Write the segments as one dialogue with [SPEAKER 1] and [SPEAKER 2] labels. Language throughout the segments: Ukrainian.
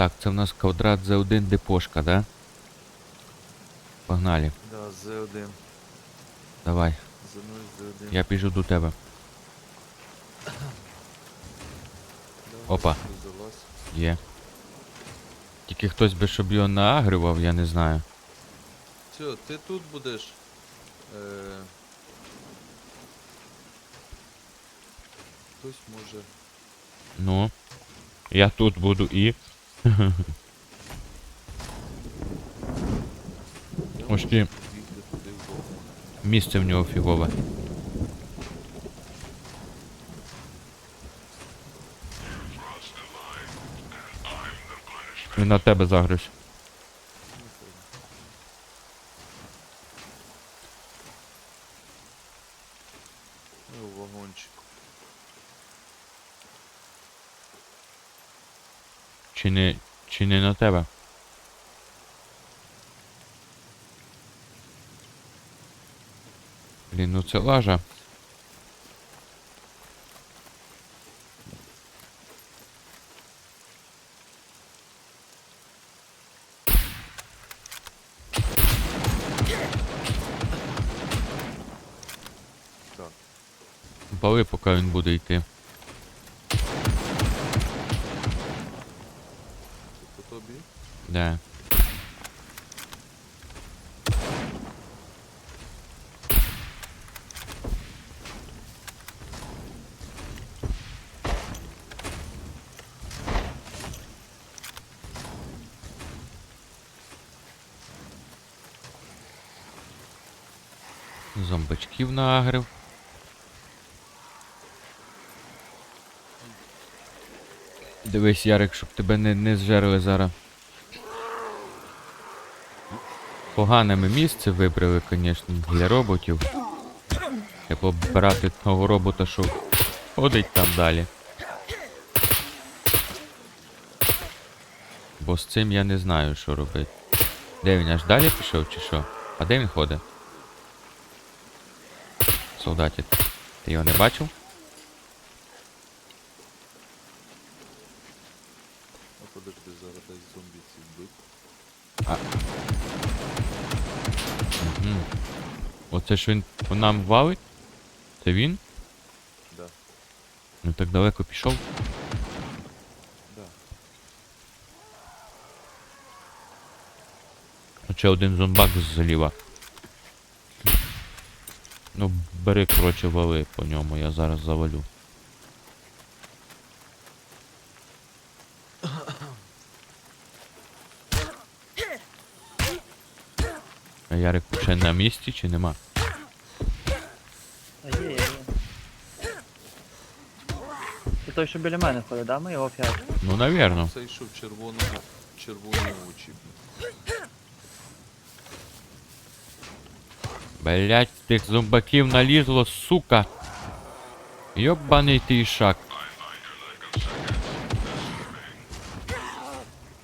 [SPEAKER 1] Так, це в нас квадрат Z1 депошка, да? Погнали.
[SPEAKER 2] Да, З1.
[SPEAKER 1] Давай.
[SPEAKER 2] За 0 З1.
[SPEAKER 1] Я біжу до тебе. Опа. Є. Тільки хтось би щоб його наагрював, я не знаю.
[SPEAKER 2] Все, ти тут будеш. Е... Хтось може.
[SPEAKER 1] Ну. Я тут буду і. Ось ті.
[SPEAKER 2] в.
[SPEAKER 1] Місце в нього фігове. Він на тебе загрюсь.
[SPEAKER 2] Ну.
[SPEAKER 1] Чи не. Чи не на тебе? Блін, ну це лажа. Пали, поки він буде йти. Да. Зомбачків наагрив. Дивись, Ярик, щоб тебе не, не зжерли зараз. Погане ми місце вибрали, звісно, для роботів. Треба обирати того робота, що ходить там далі. Бо з цим я не знаю, що робити. Де він аж далі пішов чи що? А де він ходить? Солдатик. Ти його не бачив?
[SPEAKER 2] А подожди, зараз дай зомбі ці вбити.
[SPEAKER 1] Оце ж він по нам валить? Це він?
[SPEAKER 2] Да,
[SPEAKER 1] Ну так далеко пішов.
[SPEAKER 2] да.
[SPEAKER 1] Оце один зомбак зліва. Ну, бери, коротше, вали по ньому, я зараз завалю. А Ярик ще на місці чи нема?
[SPEAKER 3] А є, є, є. Це той, що біля мене ходить, да? Ми його фіат.
[SPEAKER 1] Ну, навірно.
[SPEAKER 2] Цей що в червоному, червоному очі.
[SPEAKER 1] Блять, тих зомбаків налізло, сука. Йобаний ти ішак.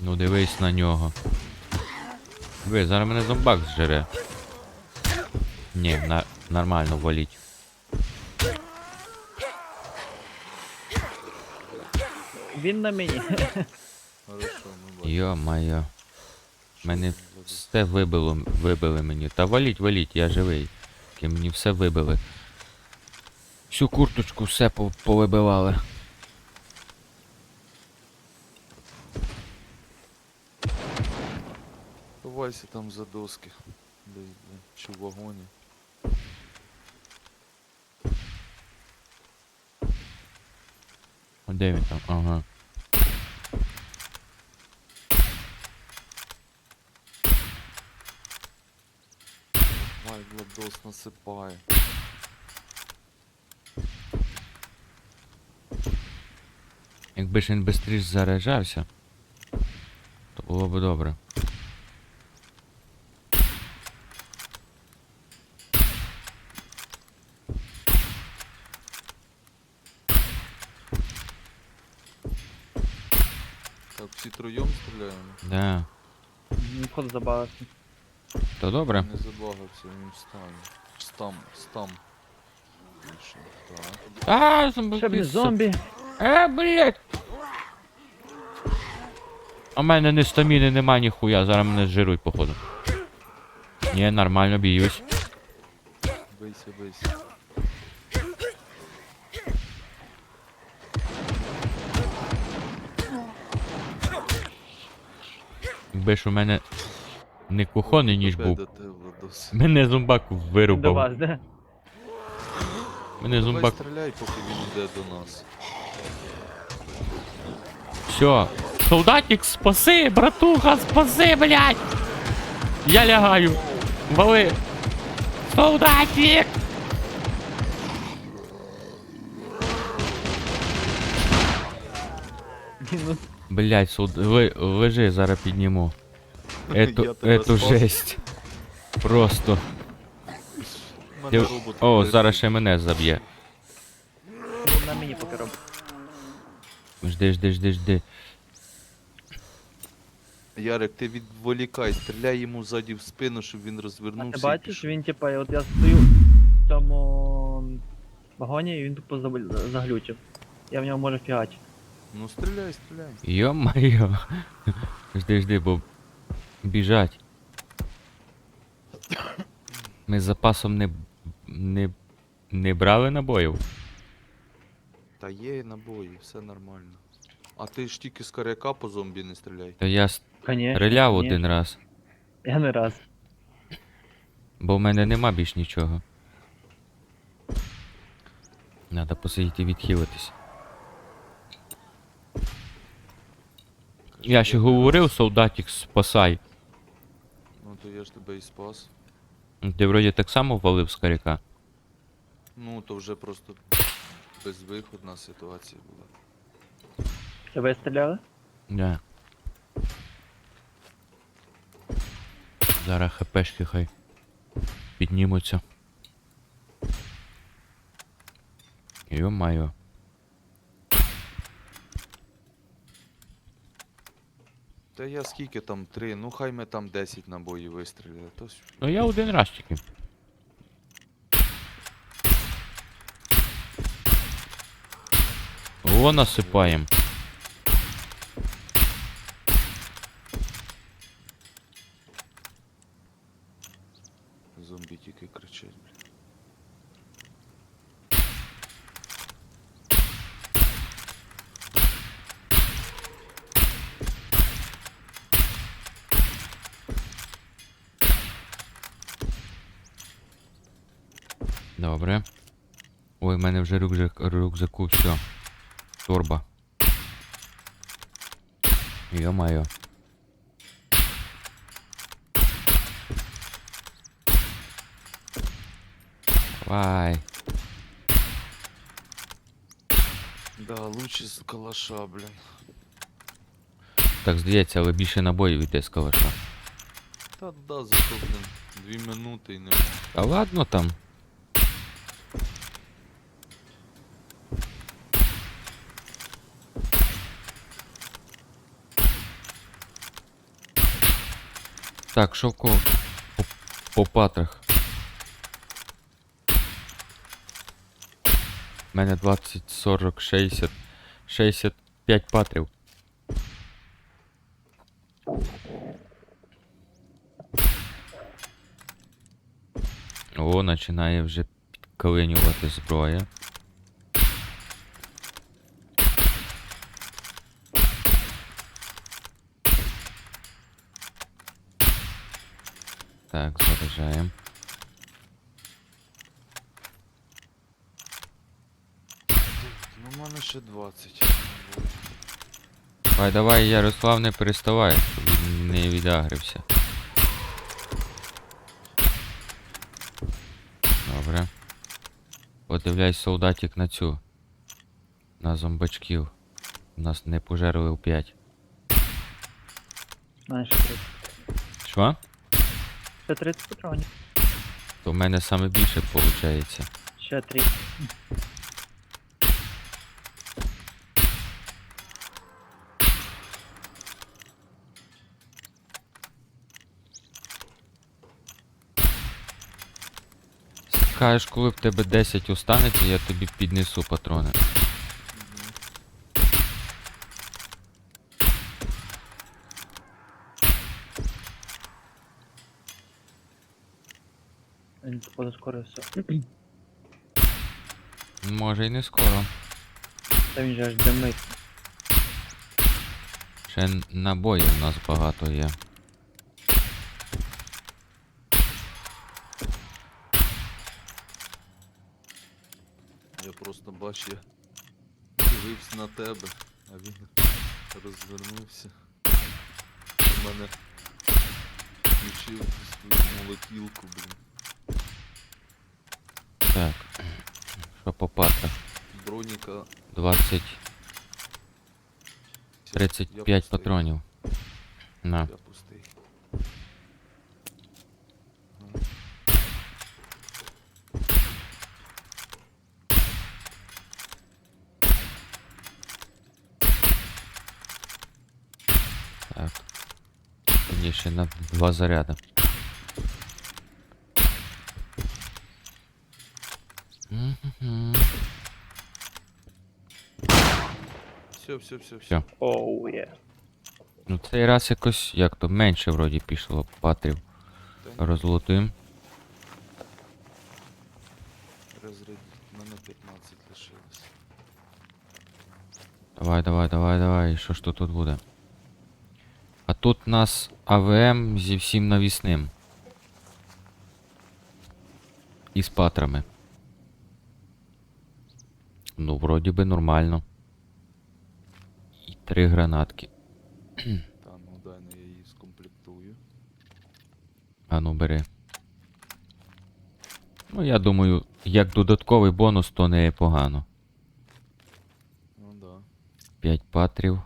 [SPEAKER 1] Ну дивись на нього. Ви, зараз мене зомбак зжере. Ні, на, нормально валіть.
[SPEAKER 3] Він на мені.
[SPEAKER 2] Хорошо, ми бачимо.
[SPEAKER 1] Йо-моє.
[SPEAKER 2] Що
[SPEAKER 1] Мене все вибило, вибили мені. Та валіть, валіть, я живий. Тільки мені все вибили. Всю курточку все по- повибивали.
[SPEAKER 2] Ховайся там за доски. Десь, блін, чи в вагоні.
[SPEAKER 1] Де він там? Ага.
[SPEAKER 2] Май гладос насипає.
[SPEAKER 1] Якби ж він швидше заряджався, то було б добре.
[SPEAKER 2] Так, всі троєм стріляємо.
[SPEAKER 1] Да.
[SPEAKER 3] Він вход забавився.
[SPEAKER 1] То добре.
[SPEAKER 2] Не забагався, він встане. Стам, стам. Більше. Так.
[SPEAKER 1] А,
[SPEAKER 3] Ще б
[SPEAKER 1] зомбаки.
[SPEAKER 3] не
[SPEAKER 1] су-
[SPEAKER 3] зомбі.
[SPEAKER 1] Е, блядь. А в мене ні стаміни нема ніхуя, зараз мене зжирують, походу. Ні, нормально б'юсь.
[SPEAKER 2] Бийся, бийся.
[SPEAKER 1] Якби ж у мене не кухонний ніж був. Мене зомбак
[SPEAKER 3] До
[SPEAKER 1] вирубав.
[SPEAKER 3] вас, де?
[SPEAKER 1] Мене
[SPEAKER 2] Давай
[SPEAKER 1] зомбак.
[SPEAKER 2] стріляй, поки він йде до нас.
[SPEAKER 1] Все. Солдатик, спаси, братуха, спаси, блядь! Я лягаю. Вали. Солдатик! Блядь, солд... ли... лежи, зараз підніму.
[SPEAKER 2] Я
[SPEAKER 1] Эту, эту жесть. Просто. Ти...
[SPEAKER 2] робот
[SPEAKER 1] О, зараз ще мене заб'є.
[SPEAKER 3] На мені поки.
[SPEAKER 1] Жди, жди, жди, жди.
[SPEAKER 2] Ярик, ти відволікай, стріляй йому ззаді в спину, щоб він
[SPEAKER 3] А
[SPEAKER 2] розвернувся.
[SPEAKER 3] ти
[SPEAKER 2] і
[SPEAKER 3] бачиш,
[SPEAKER 2] пішов.
[SPEAKER 3] він типа, от я стою в цьому вагоні і він тупо заб- заглючив. Я в нього можу фігачити.
[SPEAKER 2] Ну стріляй, стріляй.
[SPEAKER 1] Йо-моє. Жди, жди, бо біжать. Ми з запасом не, не, не брали набоїв.
[SPEAKER 2] Та є набої, все нормально. А ти ж тільки з коряка по зомбі не стріляй.
[SPEAKER 1] То я
[SPEAKER 3] Конечно.
[SPEAKER 1] стріляв
[SPEAKER 3] ні.
[SPEAKER 1] один раз,
[SPEAKER 3] Я не раз.
[SPEAKER 1] бо в мене нема більш нічого. Надо посидіти відхилитись. Я ще говорив, солдатик, спасай.
[SPEAKER 2] Ну то я ж тебе і спас.
[SPEAKER 1] Ти вроді так само валив з каряка.
[SPEAKER 2] Ну то вже просто безвиходна ситуація була.
[SPEAKER 3] Ви стріляли?
[SPEAKER 1] Да. Зараз хпшки хай піднімуться. Йо-майо.
[SPEAKER 2] Та я скільки там три, ну хай ми там 10 набоїв вистріляли. То
[SPEAKER 1] Ну я один раз тільки. О, насипаємо.
[SPEAKER 2] зомбі тільки кричать. блін.
[SPEAKER 1] Добре. Ой, в мене вже рюкзак, рюкзаку все. Торба. Йо-майо. Давай.
[SPEAKER 2] Да, лучше з калаша, блін.
[SPEAKER 1] Так здається, але більше набоїв йде з калаша.
[SPEAKER 2] Та да, зато, блін, дві минути і нема.
[SPEAKER 1] Та ладно там. Так, кого по, по патрах? У мене 20, 40, 60, 65 патрів. О, починає вже підкалинювати зброя. Так, заряджаємо.
[SPEAKER 2] Ну, в мене ще 20.
[SPEAKER 1] Давай, давай, Ярослав, не переставай, щоб він не відагрився. Добре. Подивляй солдатик на цю. На зомбачків. Нас не пожерли в 5.
[SPEAKER 3] Знаєш, ще 30.
[SPEAKER 1] Що?
[SPEAKER 3] Ще 30 патронів.
[SPEAKER 1] То в мене саме більше виходить.
[SPEAKER 3] Ще 3.
[SPEAKER 1] Скажеш, коли в тебе 10 останеться, я тобі піднесу патрони.
[SPEAKER 3] Він походу скорився.
[SPEAKER 1] Може й не скоро.
[SPEAKER 3] Та він же аж димить.
[SPEAKER 1] Ще набоїв у нас багато є.
[SPEAKER 2] Я просто бачу, я дивився на тебе, а він розвернувся. У мене включив свою молотілку, блін.
[SPEAKER 1] Так. Що по патрах?
[SPEAKER 2] Броніка
[SPEAKER 1] 20,
[SPEAKER 2] Всё, я
[SPEAKER 1] 35
[SPEAKER 2] пустий,
[SPEAKER 1] патронів. На.
[SPEAKER 2] Я пустий. Ага.
[SPEAKER 1] Так. Мені ще на два заряди.
[SPEAKER 2] Все, все, все, все.
[SPEAKER 3] Оу, є.
[SPEAKER 1] Ну цей раз якось як то менше вроді пішло патрів. Розлутим.
[SPEAKER 2] Розрядіть. У мене 15 лишилось.
[SPEAKER 1] Давай, давай, давай, давай. Що ж то тут буде? А тут у нас АВМ зі всім навісним. І з патрами. Ну, вроді би нормально. І три гранатки.
[SPEAKER 2] Та ну дай ну я її скомплектую.
[SPEAKER 1] А ну бери. Ну, я думаю, як додатковий бонус, то не погано.
[SPEAKER 2] Ну да.
[SPEAKER 1] 5 патрів.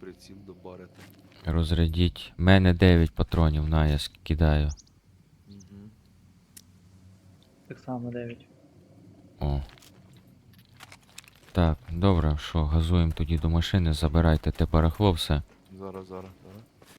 [SPEAKER 2] Приціл добарити.
[SPEAKER 1] Розрядіть. Мене 9 патронів, на, я скидаю.
[SPEAKER 2] Угу.
[SPEAKER 3] Так само 9.
[SPEAKER 1] О. Так, добре, що, газуємо тоді до машини, забирайте те барахло все.
[SPEAKER 2] Зараз, зараз, зараз.